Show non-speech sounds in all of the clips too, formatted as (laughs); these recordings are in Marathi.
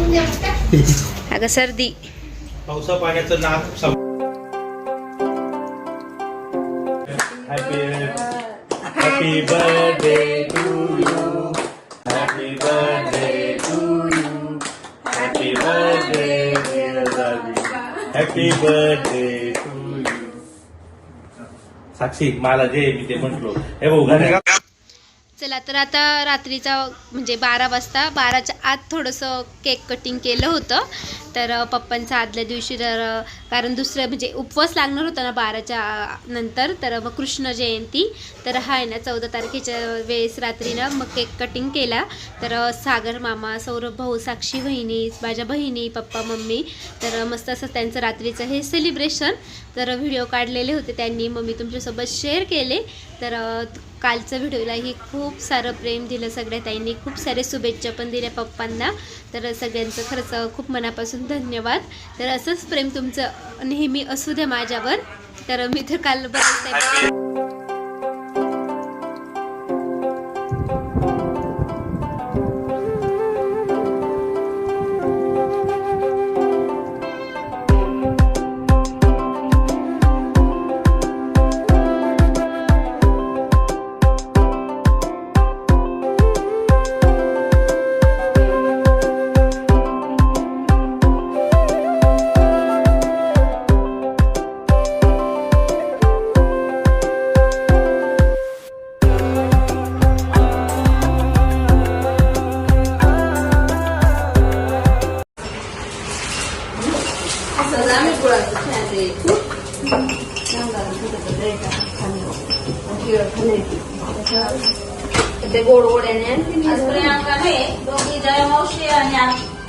(laughs) अगं सर्दी. पावसा पाण्याचं नाक happy birthday to you happy birthday to you happy birthday happy birthday to you Sakshi मला जे मी ते म्हटलो. हे का केला तर आता रात्रीचा म्हणजे बारा वाजता बाराच्या आत थोडंसं केक कटिंग केलं होतं. तर पप्पांचा आदल्या दिवशी तर कारण दुसरं म्हणजे उपवास लागणार होता ना बाराच्या नंतर तर मग कृष्ण जयंती तर हा आहे ना चौदा तारखेच्या वेळेस रात्रीनं मग केक कटिंग केला. तर सागर मामा सौरभ भाऊ साक्षी बहिणी माझ्या बहिणी पप्पा मम्मी तर मस्त असं त्यांचं रात्रीचं हे सेलिब्रेशन तर व्हिडिओ काढलेले होते त्यांनी. मग मी तुमच्यासोबत शेअर केले. तर कालचं कालच्या व्हिडिओलाही खूप सारं प्रेम दिलं सगळ्या ताईंनी. खूप सारे शुभेच्छा पण दिल्या पप्पांना. तर सगळ्यांचं खरंच खूप मनापासून धन्यवाद. तर असंच प्रेम तुमचं नेहमी असू द्या माझ्यावर. तर मी तर काल बरेच ते गोड गोड आहे. आज प्रियांकाने दोघी जय मावशी आणि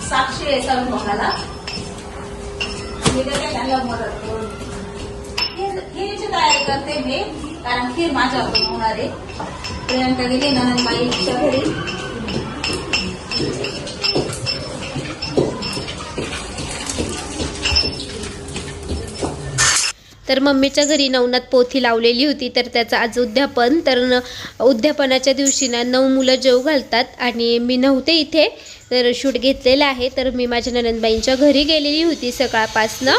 साक्षी आहे स्वयंपाकाला मी त्याच्या त्यांना मदत करून खीरची तयारी करते मी कारण खीर माझ्याकडून होणार आहे प्रियांका गेली नंदबाईच्या घरी. तर मम्मीच्या घरी नवनाथ पोथी लावलेली होती. तर त्याचं आज उद्यापन. तर न उद्यापनाच्या दिवशी ना नऊ मुलं जेव घालतात आणि मी नव्हते इथे. तर शूट घेतलेलं आहे. तर मी माझ्या ननंदबाईंच्या घरी गेलेली होती सकाळपासनं.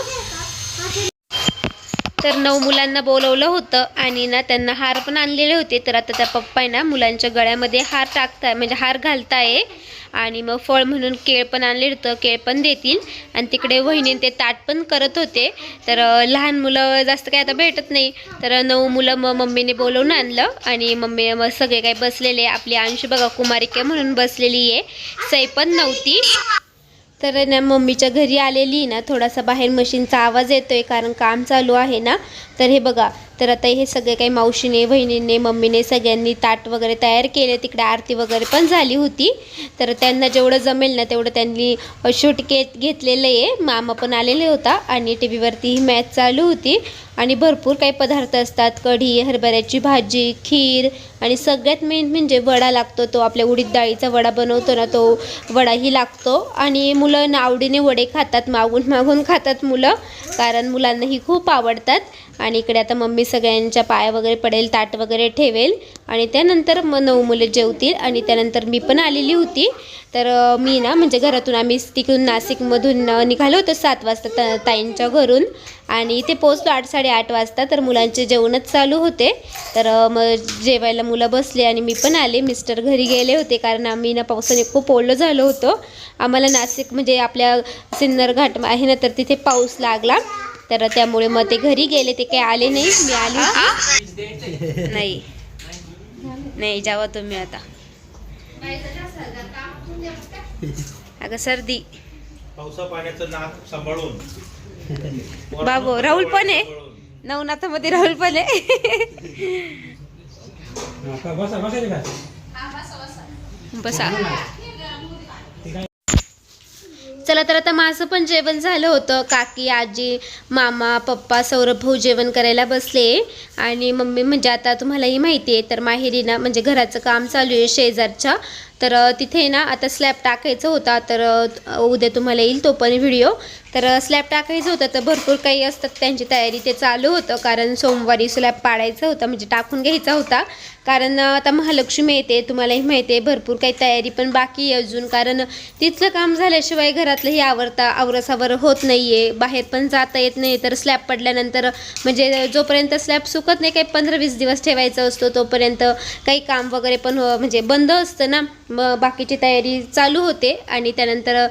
तर नऊ मुलांना बोलवलं होतं आणि ना त्यांना हार पण आणलेले होते. तर आता त्या पप्पा आहे ना मुलांच्या गळ्यामध्ये हार टाकताय म्हणजे हार घालताय. आणि मग फळ म्हणून केळ पण आणले होतं केळ पण देतील. आणि तिकडे वहिनी ते ताट पण करत होते. तर लहान मुलं जास्त काय आता भेटत नाही. तर नऊ मुलं मग मम्मीने बोलवून आणलं. आणि मम्मी मग सगळे काही बसलेले. आपली अंश बघा कुमारिका म्हणून बसलेली आहे. सई पण नव्हती. तर ना मम्मीच्या घरी आलेली ना थोडासा बाहेर मशीनचा आवाज येतो आहे कारण काम चालू आहे ना. तर हे बघा तर आता हे सगळे काही मावशीने बहिणीने मम्मीने सगळ्यांनी ताट वगैरे तयार केले तिकडे आरती वगैरे पण झाली होती. तर त्यांना जेवढं जमेल ना तेवढं त्यांनी शूट घेत घेतलेलं आहे. मामा पण आलेले होता आणि टी व्हीवरती ही मॅच चालू होती. आणि भरपूर काही पदार्थ असतात कढी हरभऱ्याची भाजी खीर आणि सगळ्यात मेन म्हणजे वडा लागतो तो. आपल्या उडीद डाळीचा वडा बनवतो ना तो वडाही लागतो. आणि मुलं ना आवडीने वडे खातात मागून मागून खातात मुलं. कारण मुलांनाही खूप आवडतात. आणि इकडे आता मम्मी सगळ्यांच्या पाया वगैरे पडेल ताट वगैरे ठेवेल. आणि त्यानंतर मग नऊ मुले जेवतील आणि त्यानंतर मी पण आलेली होती. तर मी ना म्हणजे घरातून आम्ही तिकडून नाशिकमधून निघालो होतो सात वाजता त ताईंच्या घरून. आणि इथे पोचलो आठ साडेआठ वाजता. तर मुलांचे जेवणच चालू होते. तर मग जेवायला मुलं बसले आणि मी पण आले. मिस्टर घरी गेले होते कारण आम्ही ना पावसाने खूप ओलं झालो होतो. आम्हाला नाशिक म्हणजे आपल्या सिन्नर घाट आहे ना तर तिथे पाऊस लागला. तर त्यामुळे मग ते घरी गेले ते काही आले नाही? मी आली नाही. नाही जावा तुम्ही आता. अगं सर्दी. पावसा पाण्याचं नाक सांभाळून. बाबू राहुल पण आहे. नवनाथामध्ये राहुल पण आहे. बसा बसायचे का? बसा. चला तर आता माझं पण जेवण झालं होतं. काकी आजी मामा पप्पा सौरभ भाऊ जेवण करायला बसले. आणि मम्मी म्हणजे आता तुम्हालाही माहिती आहे तर माहेरी ना म्हणजे घराचं काम चालू आहे शेजारच्या. तर तिथे ना आता स्लॅब टाकायचं होता तर उद्या तुम्हाला येईल तो पण व्हिडिओ तर स्लॅब टाकायचं होतं तर भरपूर काही असतात त्यांची तयारी. ते चालू होतं कारण सोमवारी स्लॅब पाडायचं होतं म्हणजे टाकून घ्यायचा होता. कारण आता महालक्ष्मी येते तुम्हालाही माहिती आहे भरपूर काही तयारी पण बाकी आहे अजून. कारण तिथलं काम झाल्याशिवाय घरातलंही आवरता आवरसावर होत नाही आहे बाहेर पण जाता येत नाही. तर स्लॅब पडल्यानंतर म्हणजे जोपर्यंत स्लॅब सुकत नाही काही पंधरा वीस दिवस ठेवायचा असतो तोपर्यंत काही काम वगैरे पण म्हणजे बंद असतं ना. मग बाकीची तयारी चालू होते आणि त्यानंतर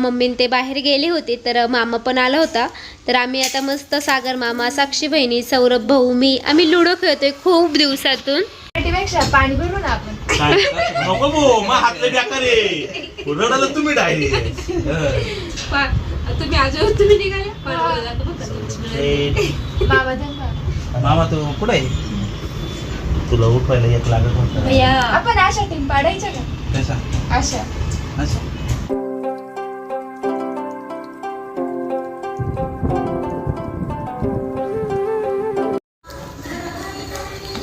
मम्मीन ते बाहेर गेले होते. तर मामा पण आला होता. तर आम्ही आता मस्त सागर मामा साक्षी बहिणी सौरभ भाऊ मी आम्ही लुडो खेळतोय खूप दिवसातून. पेक्षा पाणी आपण. तुम्ही (laughs) तुम्ही आज तुम्ही निघाले. बाबा मामा तू कुठे तुला उठवायला एक लागत होता भैया आपण अशा टीम पाडायच्या का? कसा अशा. असं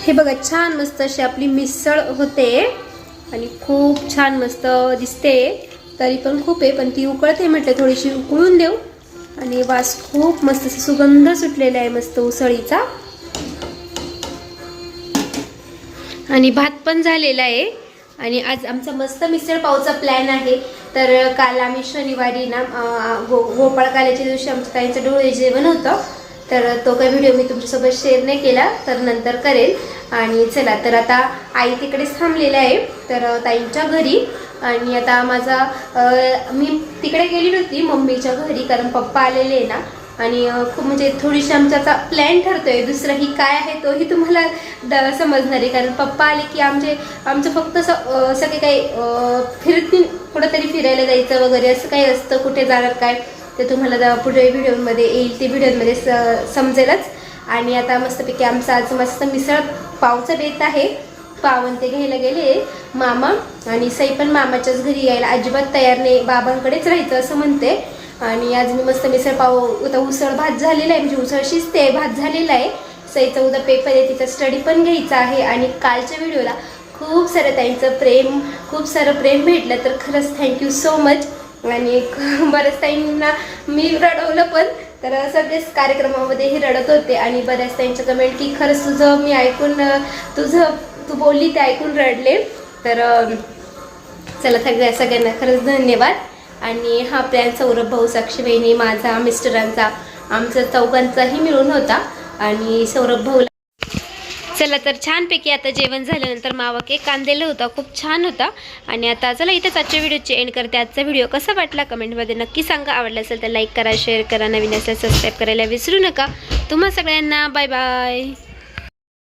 हे बघा छान मस्त अशी आपली मिसळ होते आणि खूप छान मस्त दिसते. तरी पण खूप आहे पण ती उकळते म्हटलं थोडीशी उकळून देऊ. आणि वास खूप मस्त असा सुगंध सुटलेला आहे मस्त उसळीचा. आणि भात पण झालेला आहे. आणि आज आमचा मस्त मिसळ पावचा प्लॅन आहे. तर काल आम्ही शनिवारी ना गो गोपाळ काल्याच्या दिवशी आमच्या ताईंचं डोळे जेवण होतं. तर तो काही व्हिडिओ मी तुमच्यासोबत शेअर नाही केला तर नंतर करेल. आणि चला तर आता आई तिकडेच थांबलेला आहे. तर ताईंच्या घरी. आणि आता माझा मी तिकडे गेली नव्हती मम्मीच्या घरी कारण पप्पा आलेले आहे ना. आणि खूप म्हणजे थोडीशी आमचा आता प्लॅन ठरतोय. दुसरंही काय आहे तोही तुम्हाला द- समजणार आहे. कारण पप्पा आले की आमचे आमचं फक्त स सगळे काही अं, फिरतील कुठंतरी फिरायला जायचं वगैरे असं काही असतं. कुठे जाणार काय ते तुम्हाला पुढे व्हिडिओमध्ये येईल. ते व्हिडिओमध्ये स समजेलच. आणि आता मस्तपैकी आमचं आज मस्त मिसळ पावचं बेत आहे. पावन ते घ्यायला गेले मामा आणि सई पण मामाच्याच घरी यायला अजिबात तयार नाही. बाबांकडेच राहायचं असं म्हणते. आणि आज मी मस्त मिसळ पाव उद्या उसळ भात झालेला आहे. म्हणजे उसळ शिजते भात झालेला आहे. सईचा उद्या पेपर आहे तिचा स्टडी पण घ्यायचा आहे. आणि कालच्या व्हिडिओला खूप सारं त्यांचं प्रेम खूप सारं प्रेम भेटलं. तर खरंच थँक्यू सो मच आणि (laughs) बऱ्याच ताईंना मी रडवलं पण तर सगळेच कार्यक्रमामध्येही रडत होते. आणि बऱ्याच ताईंच्या कमेंट की खरंच तुझं मी ऐकून तुझं तू बोलली ते ऐकून रडले. तर चला सगळ्या सगळ्यांना खरंच धन्यवाद. आणि हा प्लॅन सौरभ भाऊ साक्षी बहिणी माझा मिस्टरांचा आमचा चौघांचाही मिळून होता. आणि सौरभ भाऊला चला तर छानपैकी आता जेवण झाल्यानंतर मावा केक कांदेला होता खूप छान होता. आणि आता चला इथेच आजच्या व्हिडिओची एंड करते. आजचा व्हिडिओ कसा वाटला कमेंटमध्ये नक्की सांगा. आवडला असेल तर लाईक करा शेअर करा. नवीन असेल सबस्क्राईब करायला विसरू नका. तुम्हा सगळ्यांना बाय बाय